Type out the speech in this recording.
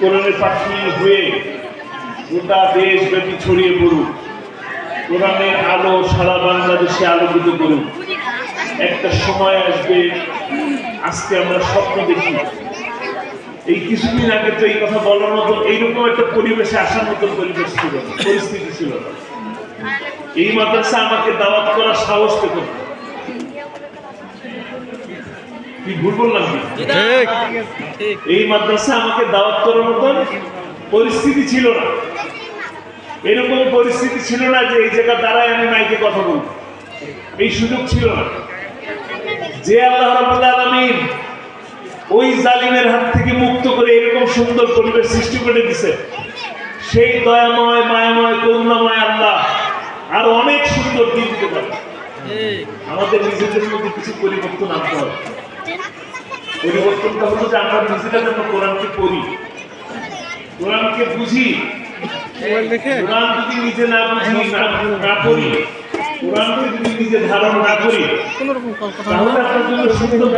কোরআনের পাখি হয়ে গোটা দেশ ব্যাপী ছড়িয়ে পড়ুক। কোরআনের আলো সারা বাংলাদেশে আলোকিত করুক। একটা সময় আসবে, আজকে আমরা স্বপ্ন দেখি। এই কিছুদিন আগে তো এই কথা বলার মতো এইরকম একটা পরিবেশে আসার মতো পরিবেশ ছিল পরিস্থিতি ছিল এই মাদ্রাসা আমাকে দাওয়াত করার সাহস পেত। কি ভুল বললাম কি এই মাদ্রাসা আমাকে দাওয়াত করার মতন পরিস্থিতি ছিল না। এরকম পরিস্থিতি ছিল না যে এই জায়গা দাঁড়ায় আমি মাইকে কথা বলব। এই সুযোগ ছিল না। যে আল্লাহ আলামিন ওই জালিমের হাত থেকে মুক্ত করে এরকম সুন্দর পরিবেশ সৃষ্টি করে দিছে সেই দয়াময় মায়াময় করুণাময় আল্লাহ আর অনেক সুন্দর দিন দিতে পারে। আমাদের নিজেদের মধ্যে কিছু পরিবর্তন আনতে হবে। পরিবর্তনটা হলো যে আমরা নিজেরা যেন কোরআনকে পড়ি। কোরআনকে বুঝি। কোরআন যদি নিজে না বুঝি না না পড়ি কোরআন যদি নিজে ধারণ না করি তাহলে আপনার জন্য সুন্দর